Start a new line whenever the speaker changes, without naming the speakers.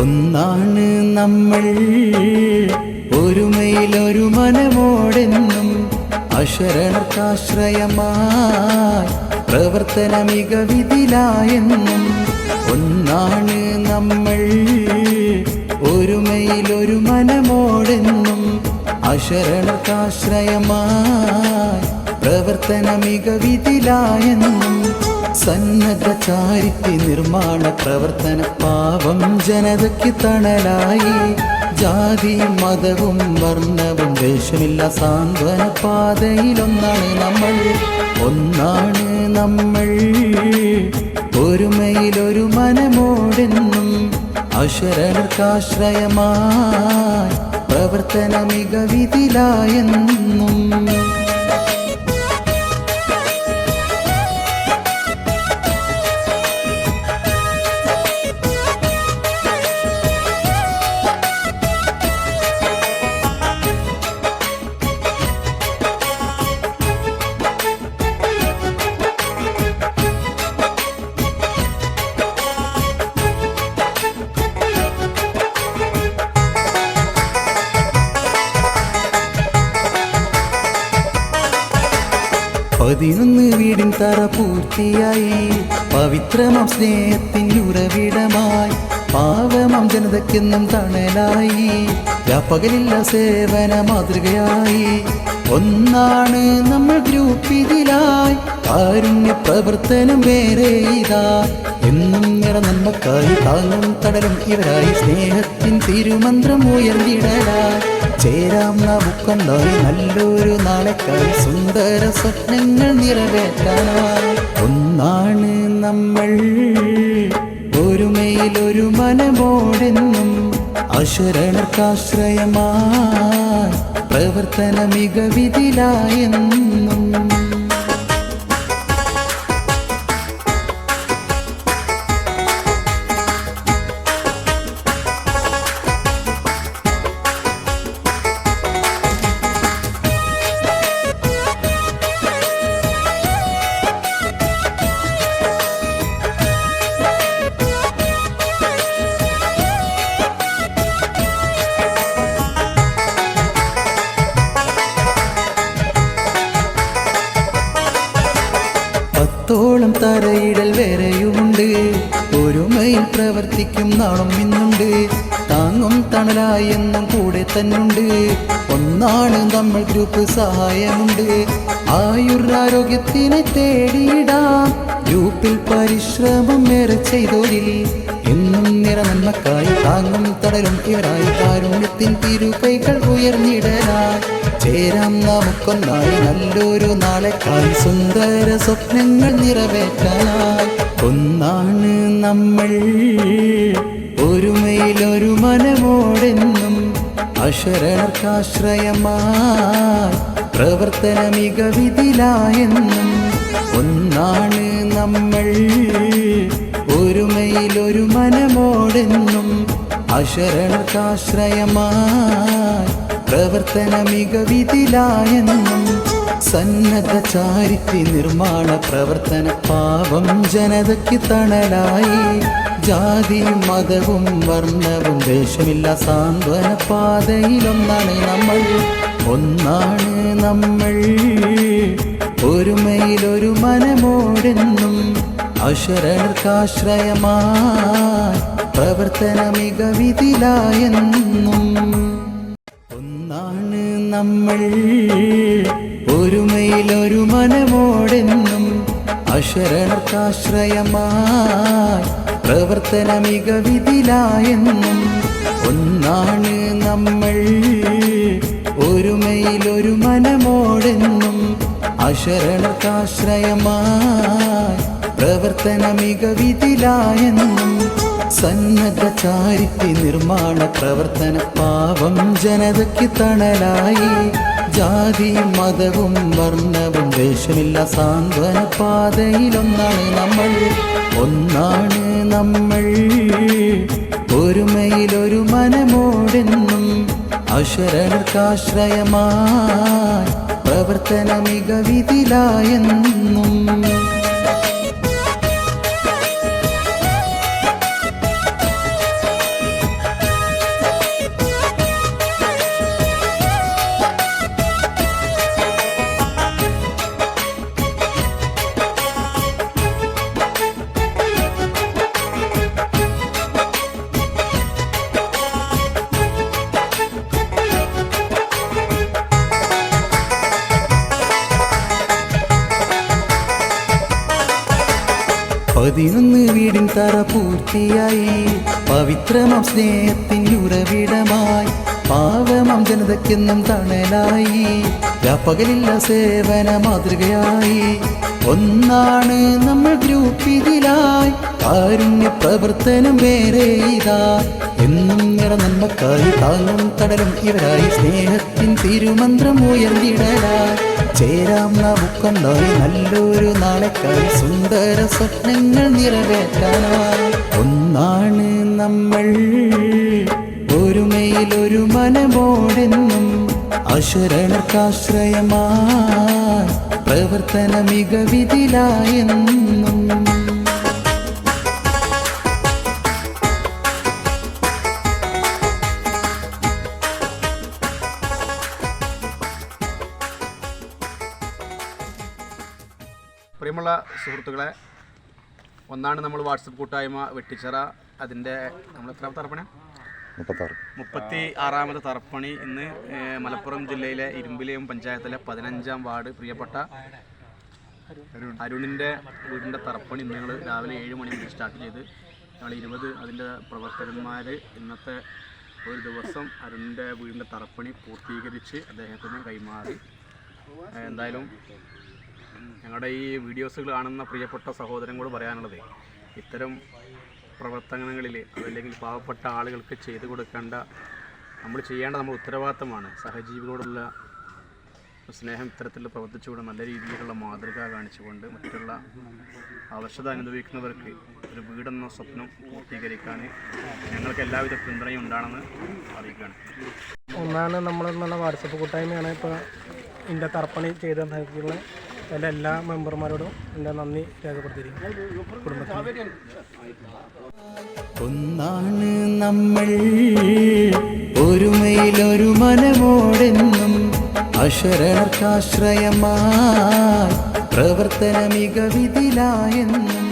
ഒന്നാണ് നമ്മൾ. ഒരുമയിലൊരു മനമോടെന്നും അശരണർക്കാശ്രയമായി പ്രവർത്തന മികവിതിലായെന്നും ഒന്നാണ് നമ്മൾ. ഒരുമയിലൊരു മനമോടെന്നും അശരണർക്കാശ്രയമായി പ്രവർത്തന മികവിതിലായെന്നും സന്നദ്ധ ചാരിറ്റി നിർമ്മാണ പ്രവർത്തന പാവം ജനതയ്ക്ക് തണലായി. ജാതി മതവും വർണവും ദേഷ്യമില്ല സാന്ത്വന പാതയിലൊന്നാണ് നമ്മൾ. ഒന്നാണ് നമ്മൾ. ഒരുമയിലൊരു മനമോടെന്നും അശരണർക്കാശ്രയമായി പ്രവർത്തന മികവിതിലായെന്നും. പതിനൊന്ന് വീടിൻ തറ പൂർത്തിയായി. പവിത്രമം സ്നേഹത്തിൻ ഉറവിടമായി. പാവമാം ജനതയ്ക്കെന്നും തണലായി. വ്യാപകലില്ല സേവന മാതൃകയായി. ഒന്നാണ് നമ്മൾ ഗ്രൂപ്പിതിലായി കാരുണ്യ പ്രവർത്തനം വേറെ ഇതാ. എന്നും നിറനന്മക്കായി താങ്ങും തടലും ഇവരായി. സ്നേഹത്തിൻ തിരുമന്ത്രം ഉയർന്നിടലായി. ചേരാം നമുക്കൊന്നായി. നല്ലൊരു നാളെക്കായി. സുന്ദര സ്വപ്നങ്ങൾ നിറവേറ്റാനായി ഒന്നാണ് നമ്മൾ. ഒരുമയിലൊരു മനമോടെന്നും അശരണർക്കാശ്രയമായി പ്രവർത്തന മികവിതിലായെന്നും പത്തോളം തറയിടൽ വേറെയുമുണ്ട് ഒരുമയിൽ പ്രവർത്തിക്കും നാളും ഇന്നുണ്ട്. താങ്ങും തണലായെന്നും കൂടെ തന്നുണ്ട്. ഒന്നാണ് നമ്മൾ ഗ്രൂപ്പ് സഹായമുണ്ട്. ആയുർ ആയുരാരോഗ്യത്തിനെ തേടിയിടാം. ഗ്രൂപ്പിൽ പരിശ്രമം ഏറെ ചെയ്തോരിൽ എന്നും നിറനന്മക്കായി താങ്ങും തടലും ഇവരായി കാരുണ്യത്തിൻ തിരുകൈകൾ ഉയർന്നിടലായി ചേരാം നമുക്കൊന്നായി നല്ലൊരു നാളെക്കായി സുന്ദര സ്വപ്നങ്ങൾ നിറവേറ്റാനായി. ഒന്നാണ് നമ്മൾ. ഒരുമയിലൊരു മനമോടെന്നും അശരണർക്കാശ്രയമായി പ്രവർത്തന മികവിതിലായെന്നും. ഒന്നാണ് നമ്മൾ. ഒരുമയിലൊരു മനമോടെന്നും അശരണർക്കാശ്രയമായി പ്രവർത്തന മികവിതിലായെന്നും സന്നദ്ധ ചാരിത്തി നിർമ്മാണ പ്രവർത്തന പാവം ജനതയ്ക്ക് തണലായി. ജാതിയും മതവും വർണവും ദേശമില്ല സാന്ത്വന പാതയിലൊന്നാണ് നമ്മൾ. ഒന്നാണ് നമ്മൾ. ഒരുമയിലൊരു മനമോടെന്നും അശരണർക്കാശ്രയമായി പ്രവർത്തന മികവിതിലായെന്നും നമ്മൾ ഒരുമയിലൊരു മനമോടെന്നും അശരണർക്കാശ്രയമായി പ്രവർത്തന മികവിതിലായെന്നും ഒന്നാണ് നമ്മൾ ഒരുമയിലൊരു മനമോടെന്നും അശരണർക്കാശ്രയമായി പ്രവർത്തന മികവിതിലായെന്നും സന്നദ്ധ ചാരിറ്റി നിർമ്മാണ പ്രവർത്തന പാവം ജനതയ്ക്ക് തണലായി. ജാതി മതവും വർണവും ദേശമില്ല സാന്ത്വന പാതയിലൊന്നാണ് നമ്മൾ. ഒന്നാണ് നമ്മൾ. ഒരുമയിലൊരു മനമോടെന്നും അശരണർക്കാശ്രയമായി പ്രവർത്തന മികവിതിലായെന്നും പതിനൊന്ന് വീടിൻ തറ പൂർത്തിയായി. പവിത്രമാം സ്നേഹത്തിൻ ഉറവിടമായി. പാവമാം ജനതയ്ക്കെന്നും തണലായി. രാപ്പകലില്ല സേവന മാതൃകയായി. ഒന്നാണ് നമ്മൾ ഗ്രൂപ്പ് ഇതിലായി. കാരുണ്യ പ്രവർത്തനം വേറെ ഇതാ. എന്നും നിറ നന്മക്കായി താങ്ങും തടലും ഇവരായി സ്നേഹത്തിൻ തിരുമന്ത്രം ഉയർന്നിടലാ. ചേരാം നമുക്കൊന്നായി നല്ലൊരു നാളെക്കായി സുന്ദര സ്വപ്നങ്ങൾ നിറവേറ്റാനായി ഒന്നാണ് നമ്മൾ ഒരുമയിലൊരു മനമോടെന്നും അശരണർക്കാശ്രയമായി പ്രവർത്തന മികവിതിലായെന്നും
പ്രിയമുള്ള സുഹൃത്തുക്കളെ ഒന്നാണ് നമ്മൾ വാട്സപ്പ് കൂട്ടായ്മ വെട്ടിച്ചിറ അതിന്റെ നമ്മൾ എത്ര തറപ്പണ?
മുപ്പത്താറ്.
മുപ്പത്തി ആറാമത് തറപ്പണി ഇന്ന് മലപ്പുറം ജില്ലയിലെ ഇരുമ്പിലേയും പഞ്ചായത്തിലെ പതിനഞ്ചാം വാർഡ് പ്രിയപ്പെട്ട അരുണിന്റെ വീടിന്റെ തറപ്പണി ഇന്ന് ഞങ്ങൾ രാവിലെ ഏഴ് മണി മുതൽ സ്റ്റാർട്ട് ചെയ്ത് ഞങ്ങൾ ഇരുപത് അതിന്റെ പ്രവർത്തകന്മാർ ഇന്നത്തെ ഒരു ദിവസം അരുണിന്റെ വീടിന്റെ തറപ്പണി പൂർത്തീകരിച്ച് അദ്ദേഹത്തിന് കൈമാറി. എന്തായാലും ഞങ്ങളുടെ ഈ വീഡിയോസുകൾ കാണുന്ന പ്രിയപ്പെട്ട സഹോദരങ്ങളോട് പറയാനുള്ളത് ഇത്തരം പ്രവർത്തനങ്ങളിൽ അതല്ലെങ്കിൽ പാവപ്പെട്ട ആളുകൾക്ക് ചെയ്തു കൊടുക്കേണ്ട നമ്മൾ ചെയ്യേണ്ട നമ്മുടെ ഉത്തരവാദിത്തമാണ്. സഹജീവികളോടുള്ള സ്നേഹം ഇത്തരത്തിൽ പ്രവർത്തിച്ചുകൊണ്ട് നല്ല രീതിയിലുള്ള മാതൃക കാണിച്ചുകൊണ്ട് മറ്റുള്ള അവശത അനുഭവിക്കുന്നവർക്ക് ഒരു വീടെന്ന സ്വപ്നം പൂർത്തീകരിക്കാൻ ഞങ്ങൾക്ക് എല്ലാവിധ പിന്തുണയും ഉണ്ടാണെന്ന് അറിയിക്കുകയാണ്.
ഒന്നാണ് നമ്മൾ എന്നുള്ള വാട്സപ്പ് കൂട്ടായ്മയാണ് ഇപ്പോൾ ഇതിന്റെ തർപ്പണി ചെയ്തിട്ടുള്ളത് എന്റെ എല്ലാ മെമ്പർമാരോടും എന്റെ നന്ദി രേഖപ്പെടുത്തിയിരിക്കുന്നു. കുടുംബത്തിന്.
ഒന്നാണ് നമ്മൾ മനമോടെന്നും പ്രവർത്തന മികവിതിലായെന്നും